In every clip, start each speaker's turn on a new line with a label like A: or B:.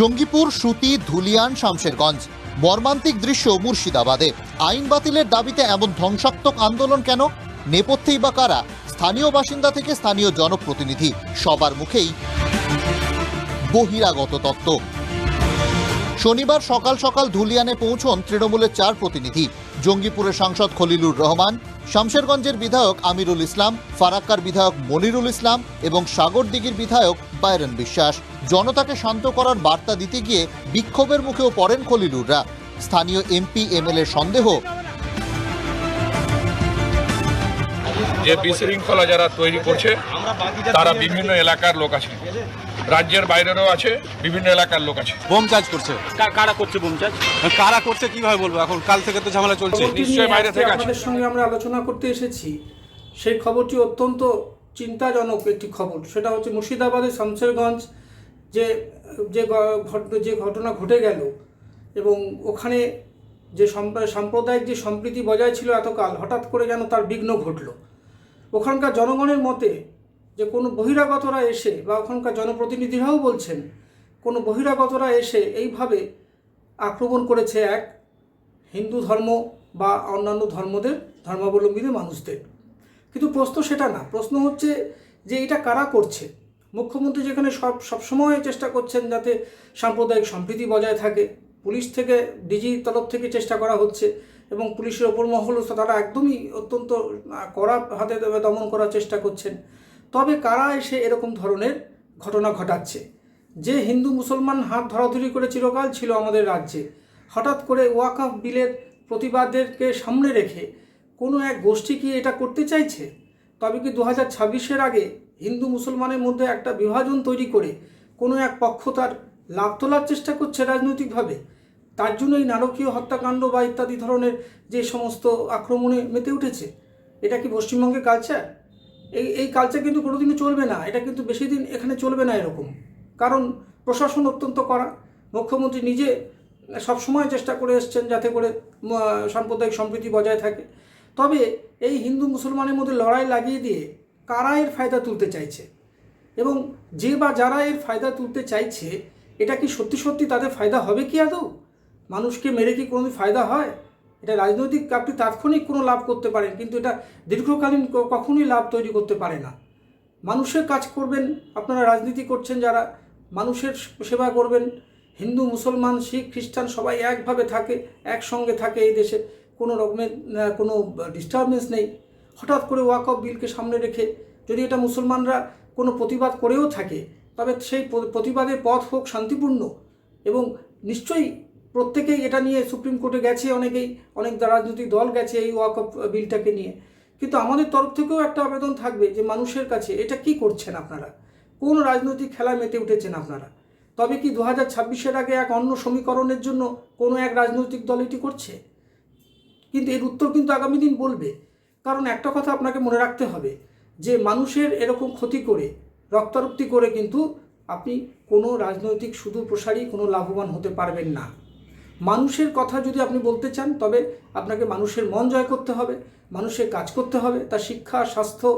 A: জঙ্গিপুর, সুতি, ধুলিয়ান, শামশেরগঞ্জ। মর্মান্তিক দৃশ্য মুর্শিদাবাদে। আইন বাতিলের দাবিতে এমন ধ্বংসাত্মক আন্দোলন কেন? নেপথ্যেই বা কারা? স্থানীয় বাসিন্দা থেকে স্থানীয় জনপ্রতিনিধি। সবার মুখেই বহিরাগত তত্ত্ব। শনিবার সকাল সকাল ধুলিয়ানে পৌঁছন তৃণমূলের চার প্রতিনিধি। জঙ্গিপুরের সাংসদ খলিলুর রহমান শামশেরগঞ্জের বিধায়ক আমিরুল ইসলাম, ফারাক্কার বিধায়ক মনিরুল ইসলাম এবং সাগরদিঘির বিধায়ক বাইরন বিশ্বাস। জনতাকে শান্ত করার বার্তা দিতে গিয়ে বিক্ষোভের মুখেও পড়েন খলিলুররা। স্থানীয় এমপি এমএলএ সন্দেহ।
B: যে বিশৃঙ্খলা যারা তৈরি করছে, তারা বিভিন্ন এলাকার লোক আছে রাজ্যের বাইরেরও আছে বিভিন্ন এলাকার লোক আছে।
C: বোম চার্জ করছে।
D: কারা করছে বোম চার্জ?
C: কারা করছে কীভাবে বলব? এখন কাল থেকে তো ঝামেলা চলছে।
B: নিশ্চয়ই
E: নিশ্চয়ই
B: বাইরে থেকে আছে।
E: আপনাদের সঙ্গে আমরা আলোচনা করতে এসেছি। সেই খবরটি অত্যন্ত চিন্তাজনক একটি খবর। সেটা হচ্ছে মুর্শিদাবাদের শামশেরগঞ্জ যে যে যে ঘটনা ঘটে গেল এবং ওখানে যে সম্প্র- সাম্প্রদায়িক যে সম্প্রীতি বজায় ছিল এতকাল হঠাৎ করে যেন তার বিঘ্ন ঘটল। ওখানকার জনগণের মতে যে কোনো বহিরাগতরা এসে বা ওখানকার জনপ্রতিনিধিরাও বলছেন, কোনো বহিরাগতরা এসে এইভাবে আক্রমণ করেছে এক হিন্দু ধর্ম বা অন্যান্য ধর্মদের, ধর্মাবলম্বীদের মানুষদের। কিন্তু প্রশ্ন সেটা না, প্রশ্ন হচ্ছে যে এটা কারা করছে? মুখ্যমন্ত্রী যেখানে সব সবসময় চেষ্টা করছেন যাতে সাম্প্রদায়িক সম্প্রীতি বজায় থাকে, পুলিশ থেকে, ডিজি তরফ থেকে চেষ্টা করা হচ্ছে এবং পুলিশের ওপর মহল তারা একদমই অত্যন্ত কড়া হাতে দমন করার চেষ্টা করছেন। তবে কারা এসে এরকম ধরনের ঘটনা ঘটাচ্ছে? যে হিন্দু মুসলমান হাত ধরাধরি করে চিরকাল ছিল আমাদের রাজ্যে, হঠাৎ করে ওয়াকাফ বিলের প্রতিবাদেরকে সামনে রেখে কোনো এক গোষ্ঠী কি এটা করতে চাইছে? তবে কি দু হাজার ছাব্বিশের আগে হিন্দু মুসলমানের মধ্যে একটা বিভাজন তৈরি করে কোনো এক পক্ষ তার লাভ তোলার চেষ্টা করছে রাজনৈতিকভাবে? তার জন্য এই নারকীয় হত্যাকাণ্ড বা ইত্যাদি ধরনের যে সমস্ত আক্রমণে মেতে উঠেছে, এটা কি পশ্চিমবঙ্গের কালচার এই এই কালচার কিন্তু কোনোদিনও চলবে না। এটা কিন্তু বেশি দিন এখানে চলবে না এরকম। কারণ প্রশাসন অত্যন্ত করা মুখ্যমন্ত্রী নিজে সবসময় চেষ্টা করে এসছেন যাতে করে সাম্প্রদায়িক সম্প্রীতি বজায় থাকে। তবে এই হিন্দু মুসলমানের মধ্যে লড়াই লাগিয়ে দিয়ে কারা এর ফায়দা তুলতে চাইছে? এবং যে বা যারা এর ফায়দা তুলতে চাইছে, এটা কি সত্যি সত্যি তাদের ফায়দা হবে কি আদৌ? মানুষকে মেরে কি কোনো ফায়দা হয়? এটা রাজনৈতিক আপনি তাৎক্ষণিক কোনো লাভ করতে পারেন, কিন্তু এটা দীর্ঘকালীন কখনোই লাভ তৈরি করতে পারে না। মানুষের কাজ করবেন, আপনারা রাজনীতি করছেন যারা, মানুষের সেবা করবেন। হিন্দু, মুসলমান, শিখ, খ্রিস্টান সবাই একভাবে থাকে, একসঙ্গে থাকে এই দেশে। কোনো রকমের কোনো ডিস্টারবেন্স নেই। হঠাৎ করে ওয়াকফ বিলকে সামনে রেখে যদি এটা মুসলমানরা কোনো প্রতিবাদ করেও থাকে, তবে সেই প্রতিবাদের পথ হোক শান্তিপূর্ণ এবং নিশ্চয়ই প্রত্যেকেই এটা নিয়ে সুপ্রিম কোর্টে গেছে, অনেকেই, অনেক রাজনৈতিক দল গেছে এই ওয়াকফ বিলটাকে নিয়ে। কিন্তু আমাদের তরফ থেকেও একটা আবেদন থাকবে যে মানুষের কাছে এটা কি করছেন আপনারা? কোন রাজনৈতিক খেলা মেতে উঠেছেন আপনারা? তবে কি দু হাজার ছাব্বিশের আগে এক অন্য সমীকরণের জন্য কোনো এক রাজনৈতিক দল এটি করছে? কিন্তু এর উত্তর কিন্তু আগামী দিন বলবে। কারণ একটা কথা আপনাকে মনে রাখতে হবে, যে মানুষের এরকম ক্ষতি করে, রক্তারক্তি করে কিন্তু আপনি কোনো রাজনৈতিক সুদূর প্রসারী, কোনো লাভবান হতে পারবেন না। মানুষের কথা যদি আপনি বলতে চান, তবে আপনাকে মানুষের মন জয় করতে হবে, মানুষের কাজ করতে হবে তার শিক্ষা, স্বাস্থ্য,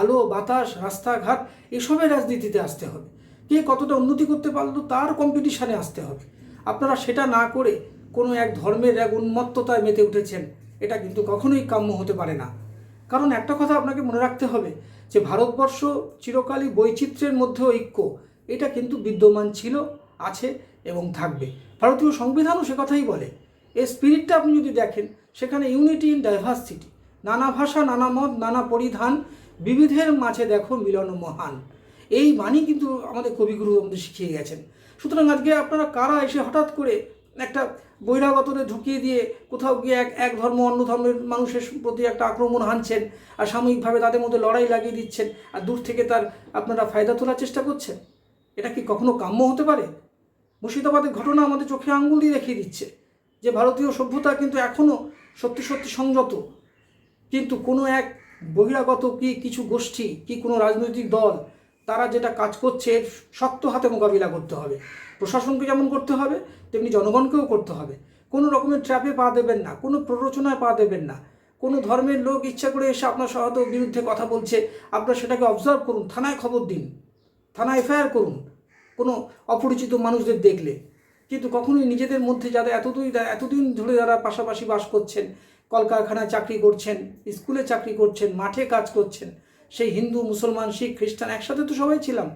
E: আলো, বাতাস, রাস্তাঘাট, এসবের রাজনীতিতে আসতে হবে। কে কতটা উন্নতি করতে পারল তার কম্পিটিশানে আসতে হবে। আপনারা সেটা না করে কোনো এক ধর্মের এক উন্মত্ততায় মেতে উঠেছেন, এটা কিন্তু কখনোই কাম্য হতে পারে না। কারণ একটা কথা আপনাকে মনে রাখতে হবে, যে ভারতবর্ষ চিরকালই বৈচিত্র্যের মধ্যে ঐক্য, এটা কিন্তু বিদ্যমান ছিল, আছে এবং থাকবে। ভারতীয় সংবিধানও সে কথাই বলে। এই স্পিরিটটা আপনি যদি দেখেন, সেখানে ইউনিটি ইন ডাইভার্সিটি নানা ভাষা, নানা মত, নানা পরিধান, বিবিধের মাঝে দেখো মিলন মহান। এই বাণী কিন্তু আমাদের কবিগুরু আমাদের শিখিয়ে গেছেন। সুতরাং আজকে আপনারা কারা এসে হঠাৎ করে একটা বহিরাগতরে ঢুকিয়ে দিয়ে কোথাও গিয়ে এক এক ধর্ম, অন্য ধর্মের মানুষের প্রতি একটা আক্রমণ হানছেন আর সাময়িকভাবে তাদের মধ্যে লড়াই লাগিয়ে দিচ্ছেন আর দূর থেকে তার আপনারা ফায়দা তোলার চেষ্টা করছেন? এটা কি কখনো কাম্য হতে পারে? মুর্শিদাবাদের ঘটনা আমাদের চোখে আঙ্গুল দিয়ে দেখিয়ে দিচ্ছে যে ভারতীয় সভ্যতা কিন্তু এখনও সত্যি সত্যি সংযত। কিন্তু কোনো এক বহিরাগত কি কিছু গোষ্ঠী, কি কোনো রাজনৈতিক দল, তারা যেটা কাজ করছে শক্ত হাতে মোকাবিলা করতে হবে। প্রশাসনকে যেমন করতে হবে, তেমনি জনগণকেও করতে হবে। কোনো রকমের ট্র্যাপে পা দেবেন না, কোনো প্ররোচনায় পা দেবেন না। কোনো ধর্মের লোক ইচ্ছা করে এসে আপনার সহায়ত বিরুদ্ধে কথা বলছে, আপনার সেটাকে অবজার্ভ করুন, থানায় খবর দিন, থানায় এফআইআর করুন। কোনো অপরিচিত মানুষদের দেখলে। কিন্তু কখনোই নিজেদের মধ্যে যারা এতদিন এতদিন ধরে যারা পাশাপাশি বাস করছেন, কলকারখানায় চাকরি করছেন, স্কুলে চাকরি করছেন, মাঠে কাজ করছেন, সেই হিন্দু, মুসলমান, শিখ, খ্রিস্টান একসাথে তো সবাই ছিলাম।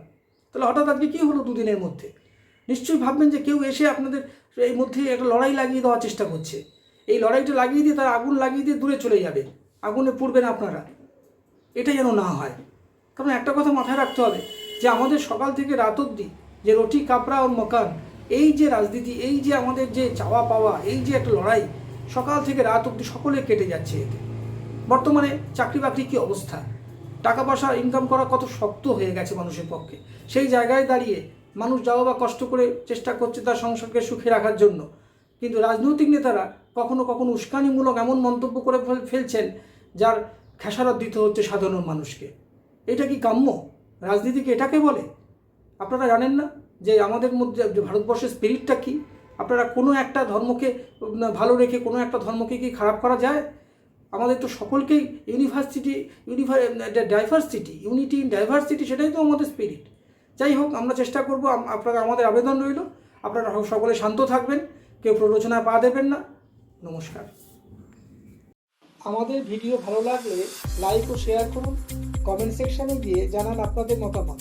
E: তাহলে হঠাৎ আজকে কী হলো দুদিনের মধ্যে? নিশ্চয়ই ভাববেন যে কেউ এসে আপনাদের এই মধ্যে একটা লড়াই লাগিয়ে দেওয়ার চেষ্টা করছে। এই লড়াইটা লাগিয়ে দিয়ে তারা আগুন লাগিয়ে দিয়ে দূরে চলে যাবে। আগুনে পুড়বেন আপনারা। এটা যেন না হয়। কারণ একটা কথা মাথায় রাখতে হবে যে আমাদের সকাল থেকে রাত অবধি যে রুটি, কাপড়া ওর মকান, এই যে রাজনীতি, এই যে আমাদের যে চাওয়া পাওয়া, এই যে একটা লড়াই, সকাল থেকে রাত অবধি সকলে কেটে যাচ্ছে এতে। বর্তমানে চাকরি বাকরি কী অবস্থা? টাকা পয়সা ইনকাম করা কত শক্ত হয়ে গেছে মানুষের পক্ষে। সেই জায়গায় দাঁড়িয়ে মানুষ যাওয়া বা কষ্ট করে চেষ্টা করছে তার সংসারকে সুখে রাখার জন্য। কিন্তু রাজনৈতিক নেতারা কখনো কখনো উস্কানিমূলক এমন মন্তব্য করে ফেলছেন, যার খেসারত দিতে হচ্ছে সাধারণ মানুষকে। এটা কি কাম্য? রাজনীতিকে এটাকে বলে? আপনারা জানেন না যে আমাদের মধ্যে ভারতবর্ষের স্পিরিটটা কি? আপনারা কোনো একটা ধর্মকে ভালো রেখে কোনো একটা ধর্মকে কি খারাপ করা যায়? আমাদের তো সকলকেই ইউনিভার্সিটি ইউনিভার ডাইভার্সিটি ইউনিটি ইন ডাইভার্সিটি সেটাই তো আমাদের স্পিরিট যাই হোক, আমরা চেষ্টা করব আপনারা আমাদের আবেদন রইল। আপনারা সকলে শান্ত থাকবেন, কেউ প্ররোচনায় পা দেবেন না। নমস্কার। আমাদের ভিডিও ভালো লাগলে লাইক ও শেয়ার করুন। কমেন্ট সেকশানে গিয়ে জানান আপনাদের মতামত।